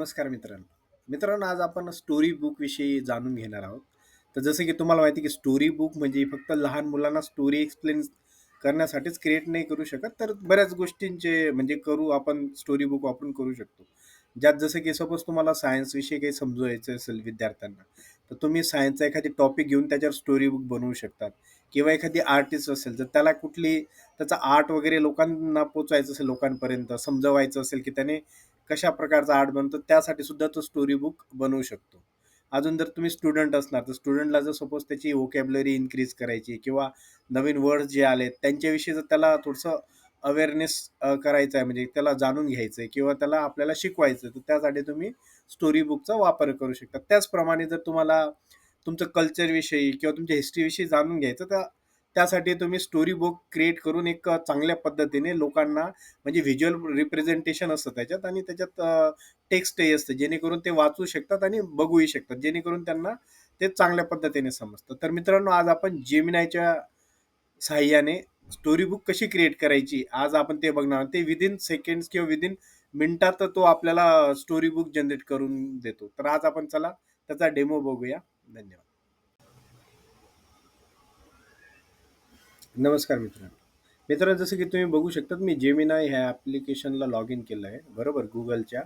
नमस्कार मित्रांनो. मित्रांनो, आज आपण स्टोरी बुकविषयी जाणून घेणार आहोत. तर जसं की तुम्हाला माहिती आहे, की स्टोरी बुक म्हणजे फक्त लहान मुलांना स्टोरी एक्सप्लेन करण्यासाठीच क्रिएट नाही करू शकत, तर बऱ्याच गोष्टींचे म्हणजे करू आपण स्टोरी बुक वापरून करू शकतो. ज्यात जसं की सपोज तुम्हाला सायन्सविषयी काही समजवायचं असेल विद्यार्थ्यांना, तर तुम्ही सायन्सचा एखादी टॉपिक घेऊन त्याच्यावर स्टोरी बुक बनवू शकतात किंवा एखादी आर्टिस्ट असेल, तर त्याला कुठली त्याचा आर्ट वगैरे लोकांना पोचवायचं असेल लोकांपर्यंत, समजवायचं असेल, की त्याने कशा प्रकारचा आर्ट बनतो, त्यासाठी सुद्धा तो स्टोरी बुक बनवू शकतो. अजून जर तुम्ही स्टुडंट असणार, तर स्टुडंटला जर सपोज त्याची व्होकॅब्युलरी इन्क्रीज करायची किंवा नवीन वर्ड्स जे आलेत, त्यांच्याविषयी जर त्याला थोडंसं अवेअरनेस करायचं आहे, म्हणजे त्याला जाणून घ्यायचं आहे किंवा त्याला आपल्याला शिकवायचं आहे, तर त्यासाठी तुम्ही स्टोरी बुकचा वापर करू शकता. त्याचप्रमाणे जर तुम्हाला तुमचं कल्चरविषयी किंवा तुमच्या हिस्ट्रीविषयी जाणून घ्यायचं, तर त्यासाठी तुम्ही स्टोरी बुक क्रिएट करून एक चांगल्या पद्धतीने लोकांना म्हणजे व्हिज्युअल रिप्रेझेंटेशन असतं त्याच्यात आणि त्याच्यात टेक्स्टही असतं, जेणेकरून ते वाचू शकतात आणि बघूही शकतात, जेणेकरून त्यांना ते चांगल्या पद्धतीने समजतं. तर मित्रांनो, आज आपण जेमिनायच्या सहाय्याने स्टोरी बुक कशी क्रिएट करायची, आज आपण ते बघणार ते विदिन सेकंड किंवा विदिन मिनिटात तो आपल्याला स्टोरी बुक जनरेट करून देतो. तर आज आपण चला त्याचा डेमो बघूया. धन्यवाद. नमस्कार मित्रांनो. मित्रांनो, जसं की तुम्ही बघू शकता, मी जेमिनाय ह्या ॲप्लिकेशनला लॉग इन केलं आहे, बरोबर गुगलच्या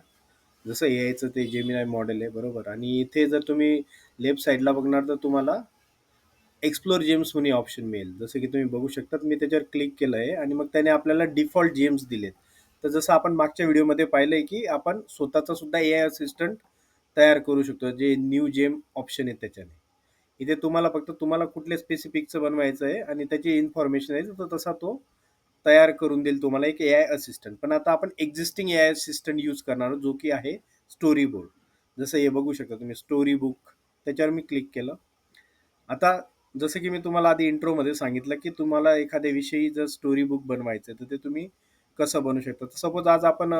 जसं यायचं ते जेमिनाय मॉडेल आहे, बरोबर आणि इथे जर तुम्ही लेफ्ट साईडला बघणार, तर तुम्हाला एक्सप्लोर जेम्स म्हणून ऑप्शन मिळेल. जसं की तुम्ही बघू शकता, मी त्याच्यावर क्लिक केलं आहे आणि मग त्याने आपल्याला डिफॉल्ट जेम्स दिलेत. तर जसं आपण मागच्या व्हिडिओमध्ये पाहिलं आहे की आपण स्वतःचा सुद्धा आय असिस्टंट तयार करू शकतो, जे न्यू जेम ऑप्शन आहे त्याच्याने. इथे तुम्हाला फक्त तुम्हाला कुठल्या स्पेसिफिकचं बनवायचं आहे आणि त्याची इन्फॉर्मेशन आहे, तर तसा तो तयार करून देईल तुम्हाला एक ए आय असिस्टंट. पण आता आपण existing A I assistant use करणार आहोत, जो की आहे स्टोरी बोर्ड. जसं हे बघू शकता तुम्ही स्टोरी बुक, त्याच्यावर मी क्लिक केलं. आता जसं की मी तुम्हाला आधी इंट्रोमध्ये सांगितलं, की तुम्हाला एखाद्या विषयी जर स्टोरी बुक बनवायचं आहे, तर ते तुम्ही कसं बनवू शकता. तर सपोज आज आपण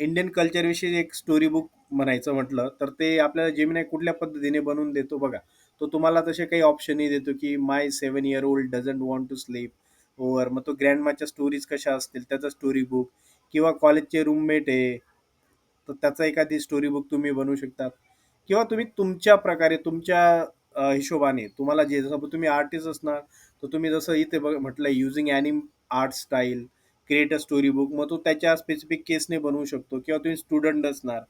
इंडियन कल्चरविषयी एक स्टोरी बुक म्हणायचं म्हटलं, तर ते आपल्याला जेमिनाय कुठल्या पद्धतीने बनवून देतो बघा. तो तुम्हाला तसे काही ऑप्शनही देतो, की my seven year old doesn't want to sleep over. मग तो ग्रँडमाच्या स्टोरीज कशा असतील, त्याचा स्टोरी बुक किंवा कॉलेजचे रूममेट आहे, तर त्याचा एखादी स्टोरी बुक तुम्ही बनवू शकता किंवा तुम्ही तुमच्या प्रकारे तुमच्या अ, हिशोबाने तुम्हाला जे जसं तुम्ही आर्टिस्ट असणार, तर तुम्ही जसं इथे बघ म्हटलं using anime art style, create a story book. मग तो त्याच्या स्पेसिफिक केसने बनवू शकतो किंवा तुम्ही स्टुडंट असणार,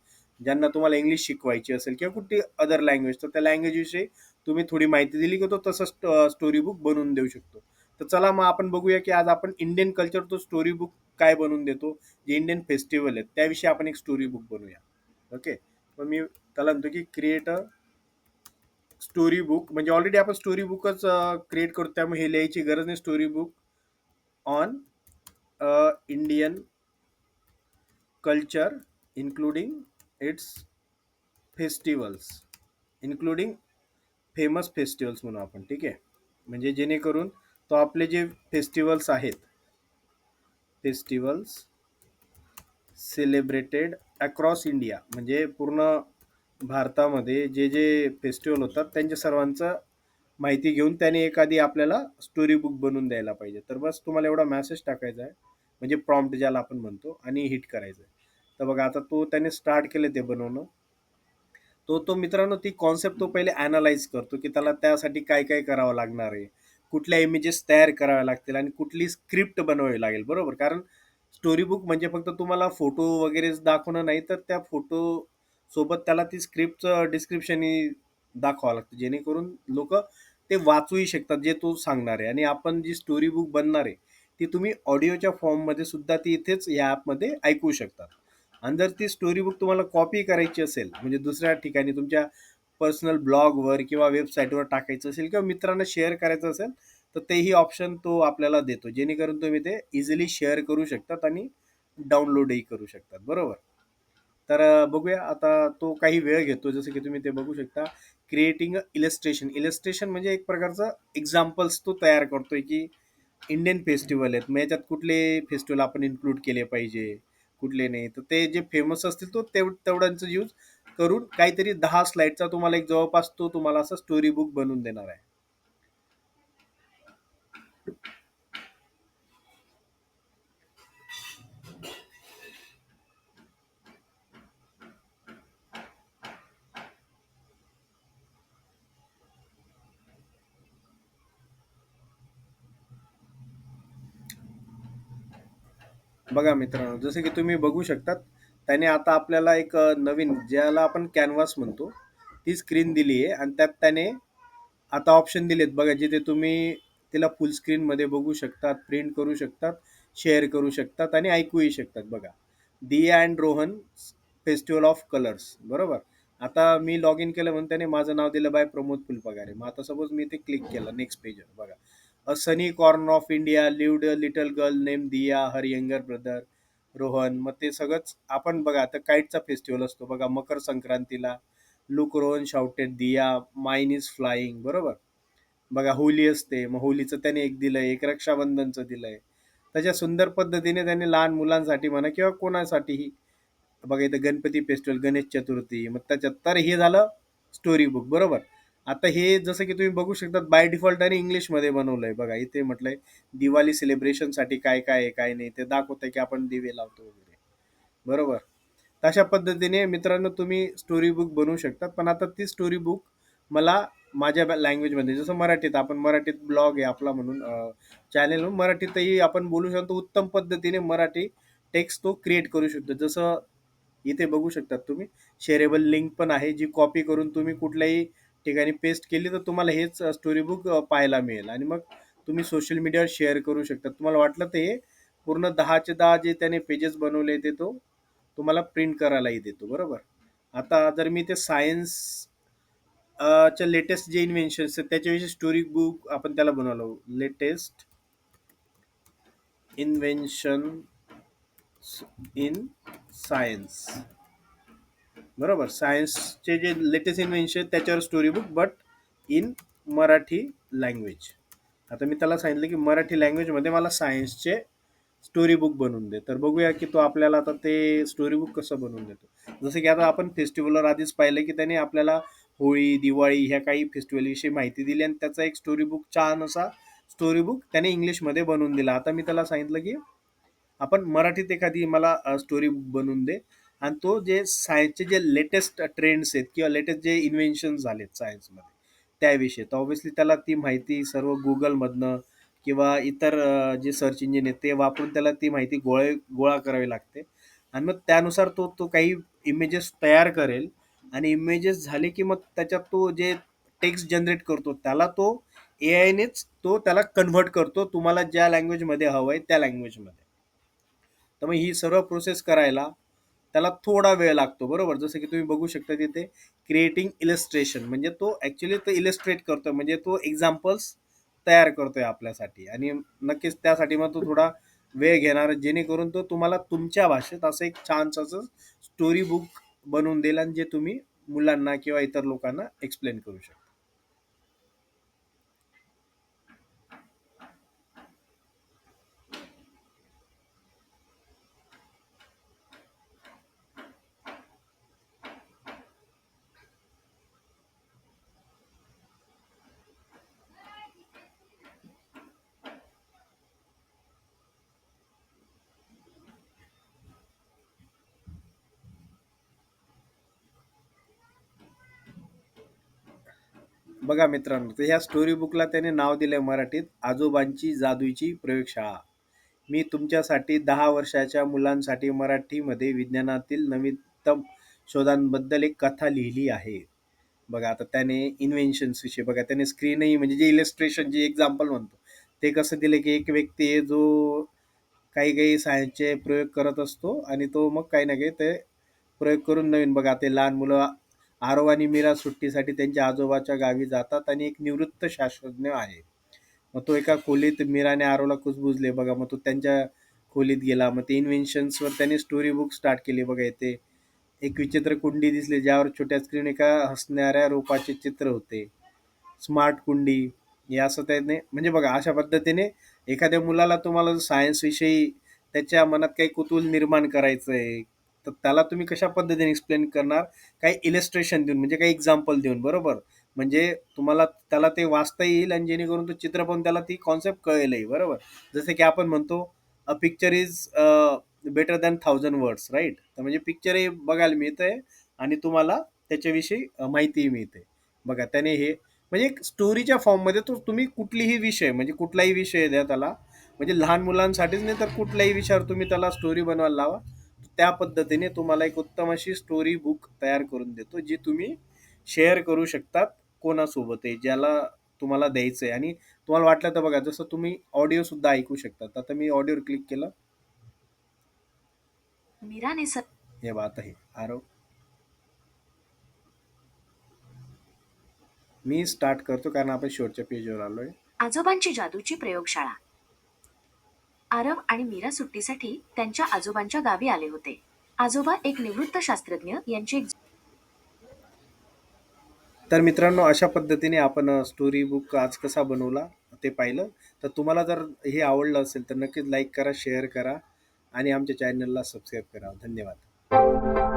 ज्यांना तुम्हाला इंग्लिश शिकवायची असेल किंवा कुठली अदर लँग्वेज, तर त्या लँग्वेजविषयी तुम्ही थोडी माहिती दिली, की तो तसं स्ट स्टोरी बुक बनवून देऊ शकतो. तर चला मग आपण बघूया, की आज आपण इंडियन कल्चर तो स्टोरी बुक काय बनवून देतो, जे इंडियन फेस्टिवल आहेत, त्याविषयी आपण एक स्टोरी बुक बनवूया. ओके. मग मी त्याला म्हणतो, की क्रिएट म्हणजे अ स्टोरी बुक म्हणजे ऑलरेडी आपण स्टोरी बुकच क्रिएट करतो, त्यामुळे हे लिहायची गरज नाही. Story book on Indian culture including its festivals including famous festivals म्हणू आपण, ठीक आहे. म्हणजे जेणेकरून तो आपले जे फेस्टिवल्स आहेत, फेस्टिवल्स सेलिब्रेटेड अक्रॉस इंडिया म्हणजे पूर्ण भारतामध्ये जे जे फेस्टिवल होतात, त्यांच्या सर्वांचं माहिती घेऊन त्याने एखादी आपल्याला स्टोरी बुक बनवून द्यायला पाहिजे. तर बस तुम्हाला एवढा मॅसेज टाकायचा आहे, म्हणजे प्रॉम्प्ट ज्याला आपण म्हणतो आणि हिट करायचं आहे. तर बघा आता तो त्याने स्टार्ट केलं ते बनवणं. तो तो मित्रांनो ती कॉन्सेप्ट तो पहिले अनालाइज करतो, की त्याला त्यासाठी काय-काय करावं लागणार आहे. कुठल्या इमेजेस तयार कराव्या लागतील आणि कुठली स्क्रिप्ट बनवावी लागेल, बरोबर. कारण स्टोरी बुक म्हणजे फक्त तुम्हाला फोटो वगैरे दाखवणं नाही, तर त्या फोटोसोबत त्याला ती स्क्रिप्टचं डिस्क्रिप्शनही दाखवावं लागतं, जेणेकरून लोक ते वाचूही शकतात, जे तो सांगणार आहे आणि आपण जी स्टोरी बुक बनणार आहे, ती तुम्ही ऑडिओच्या फॉर्ममध्ये सुद्धा ती इथेच या ॲपमध्ये ऐकू शकता. आणि जर ती स्टोरी बुक तुम्हाला कॉपी करायची असेल, म्हणजे दुसऱ्या ठिकाणी तुमच्या पर्सनल ब्लॉगवर किंवा वेबसाईटवर टाकायचं असेल किंवा मित्रांना शेअर करायचं असेल, तर तेही ऑप्शन तो आपल्याला देतो, जेणेकरून तुम्ही ते इझिली शेअर करू शकतात आणि डाउनलोडही करू शकतात, बरोबर. तर बघूया आता तो काही वेळ घेतो, जसं की तुम्ही ते बघू शकता. Creating a illustration. इलस्ट्रेशन म्हणजे एक प्रकारचं एक्झाम्पल्स तो तयार करतोय, की इंडियन फेस्टिवल आहेत, मग याच्यात कुठले फेस्टिवल आपण इन्क्लूड केले पाहिजे, कुठले नाही. तर ते जे फेमस असतील, तो तेव तेवढ्यांचा यूज करून काहीतरी दहा स्लाईडचा तुम्हाला एक जवळपास तो तुम्हाला असं स्टोरी बुक बनवून देणार आहे. बघा मित्रांनो, जसं की तुम्ही बघू शकतात, त्याने आता आपल्याला एक नवीन ज्याला आपण कॅनव्हास म्हणतो, ती स्क्रीन दिली आहे आणि त्यात त्याने आता ऑप्शन दिलेत बघा, जिथे तुम्ही तिला फुल स्क्रीनमध्ये बघू शकतात, प्रिंट करू शकतात, शेअर करू शकतात आणि ऐकूही शकतात बघा. Diya and Rohan festival of colours बरोबर. आता मी लॉग इन केलं म्हणून त्याने माझं नाव दिलं बाय प्रमोद फुलपगारे. मग आता सपोज मी ते क्लिक केलं नेक्स्ट पेजवर बघा. Sunny corner of India lived little girl name Diya her younger brother Rohan. मग ते सगळंच आपण बघा आता काईटचा फेस्टिवल असतो बघा मकर संक्रांतीला. Look Rohan shouted Diya mine is flying बरोबर? बघा होली असते मग होलीचं त्याने एक दिलंय एक रक्षाबंधनचं दिलंय. त्याच्या सुंदर पद्धतीने त्याने लहान मुलांसाठी म्हणा किंवा कोणासाठीही बघा इथं गणपती फेस्टिवल गणेश चतुर्थी मग त्याच्यात तर हे झालं स्टोरी बुक बरोबर? आता हे जसं की तुम्ही बघू शकता बाय डिफॉल्ट आणि इंग्लिशमध्ये बनवलंय. बघा इथे म्हटलंय दिवाळी सेलिब्रेशनसाठी काय काय आहे काय नाही ते दाखवतंय की आपण दिवे लावतो वगैरे. बरोबर? तशा पद्धतीने मित्रांनो तुम्ही स्टोरी बुक बनवू शकता पण आता ती स्टोरी बुक मला माझ्या लँग्वेजमध्ये जसं मराठीत आपण मराठीत ब्लॉग आहे आपला म्हणून चॅनेल म्हणून मराठीतही आपण बोलू शकतो. उत्तम पद्धतीने मराठी टेक्स्ट तो क्रिएट करू शकतो. जसं इथे बघू शकतात तुम्ही शेअरेबल लिंक पण आहे जी कॉपी करून तुम्ही कुठल्याही ठिकाणी पेस्ट केली तर तुम्हाला हेच स्टोरी बुक पाहायला मिळेल. आणि मग तुम्ही सोशल मीडियावर शेअर करू शकता. तुम्हाला वाटलं तर हे पूर्ण दहाचे दहा जे त्याने पेजेस बनवले ते तो तुम्हाला प्रिंट करायलाही देतो. बरोबर? आता जर मी ते सायन्स च्या लेटेस्ट जे इन्व्हेन्शन्स आहेत त्याच्याविषयी स्टोरी बुक आपण त्याला बनवलं. लेटेस्ट इन्व्हेन्शन इन सायन्स बरोबर. सायन्सचे जे लेटेस्ट इन्व्हेन्शन त्याच्यावर story book but in Marathi language आता मी त्याला सांगितलं की मराठी लँग्वेजमध्ये मला सायन्सचे स्टोरी बुक बनवून दे. तर बघूया की तो आपल्याला आता ते स्टोरी बुक कसं बनवून देतो. जसं की आता आपण फेस्टिवलवर आधीच पाहिलं की त्याने आपल्याला होळी दिवाळी ह्या काही फेस्टिवलविषयी माहिती दिली आणि त्याचा एक स्टोरी बुक छान असा स्टोरी बुक त्याने इंग्लिशमध्ये बनवून दिला. आता मी त्याला सांगितलं की आपण मराठीत एखादी मला स्टोरी बुक बनवून दे. आणि तो जे सायन्सचे जे लेटेस्ट ट्रेंड्स आहेत किंवा लेटेस्ट जे इन्व्हेन्शन झालेत सायन्समध्ये त्याविषयी. तर ऑब्व्हियसली त्याला ती माहिती सर्व गुगलमधनं किंवा इतर जे सर्च इंजिन आहेत ते वापरून त्याला ती माहिती गोळे गोळा करावी लागते. आणि मग त्यानुसार तो तो काही इमेजेस तयार करेल. आणि इमेजेस झाले की मग त्याच्यात तो जे टेक्स्ट जनरेट करतो त्याला तो ए आयनेच तो त्याला कन्व्हर्ट करतो. तुम्हाला ज्या लँग्वेजमध्ये हवं आहे त्या लँग्वेजमध्ये तर मग ही सर्व प्रोसेस करायला त्याला थोडा वेळ लागतो बरोबर? जसं की तुम्ही बघू शकता तिथे क्रिएटिंग इलस्ट्रेशन म्हणजे तो ॲक्च्युली तो इलस्ट्रेट करतोय. म्हणजे तो एक्झाम्पल्स तयार करतोय आपल्यासाठी. आणि नक्कीच त्यासाठी मग तो थोडा वेळ घेणार. जेणेकरून तो तुम्हाला तुमच्या भाषेत असं एक छानसं असं स्टोरी बुक बनवून देईल आणि जे तुम्ही मुलांना किंवा इतर लोकांना एक्सप्लेन करू शकता. बघा मित्रांनो तर ह्या स्टोरी बुकला त्याने नाव दिलंय मराठीत आजोबांची जादूची प्रयोगशाळा. मी तुमच्यासाठी दहा वर्षाच्या मुलांसाठी मराठीमध्ये विज्ञानातील नवीनतम शोधांबद्दल एक कथा लिहिली आहे. बघा आता त्याने इन्व्हेन्शन्स विषयी बघा त्याने स्क्रीनही म्हणजे जे इलस्ट्रेशन जे एक्झाम्पल म्हणतो ते कसं दिलं की एक व्यक्ती आहे जो काही काही सायन्सचे प्रयोग करत असतो आणि तो मग काही ना काही ते प्रयोग करून नवीन बघा ते लहान मुलं आरव आणि मीरा सुट्टीसाठी त्यांच्या आजोबाच्या गावी जातात आणि एक निवृत्त शास्त्रज्ञ आहे. मग तो एका खोलीत मीराने आरोला कुजबुजले. बघा मग तो त्यांच्या खोलीत गेला. मग ते इन्व्हेन्शन्सवर त्याने स्टोरी बुक स्टार्ट केली. बघा येते एक विचित्र कुंडी दिसली ज्यावर छोट्या स्क्रीन एका हसणाऱ्या रूपाचे चित्र होते. स्मार्ट कुंडी. हे असं त्याने म्हणजे बघा अशा पद्धतीने एखाद्या मुलाला तुम्हाला सायन्सविषयी त्याच्या मनात काही कुतूहल निर्माण करायचं आहे तर त्याला तुम्ही कशा पद्धतीने एक्सप्लेन करणार? काही इलस्ट्रेशन देऊन म्हणजे काही एक्झाम्पल देऊन बरोबर? म्हणजे तुम्हाला त्याला ते वाचता येईल आणि जेणेकरून तो चित्र पण त्याला ती कॉन्सेप्ट कळेलही बरोबर? जसे की आपण म्हणतो a picture is better than thousand words right तर म्हणजे पिक्चरही बघायला मिळतंय आणि तुम्हाला त्याच्याविषयी माहितीही मिळते. बघा त्याने हे म्हणजे एक स्टोरीच्या फॉर्ममध्ये तो तुम्ही कुठलीही विषय म्हणजे कुठलाही विषय द्या त्याला म्हणजे लहान मुलांसाठीच नाही तर कुठल्याही विषयावर तुम्ही त्याला स्टोरी बनवायला लावा. त्या पद्धतीने तुम्हाला एक उत्तम अशी स्टोरी बुक तयार करून देतो जी तुम्ही शेअर करू शकतात कोणासोबत आहे ज्याला तुम्हाला द्यायचं आहे आणि तुम्हाला वाटलं तर बघा जसं तुम्ही ऑडिओ सुद्धा ऐकू शकतात. आता मी ऑडिओवर क्लिक केलं. मीराने स हे बा आता हे आरव. मी स्टार्ट करतो कारण आपण शेवटच्या पेजवर आलोय. आजोबांची जादूची प्रयोगशाळा. आरव आणि मीरा सुट्टीसाठी त्यांच्या आजोबांच्या गावी आले होते. आजोबा एक निवृत्त शास्त्रज्ञ यांची एक तर मित्रांनो अशा पद्धतीने आपण स्टोरी बुक आज कसा बनवला ते पाहिलं. तर तुम्हाला जर हे आवडलं असेल तर नक्कीच लाईक करा शेअर करा आणि आमच्या चॅनलला सबस्क्राईब करा. धन्यवाद.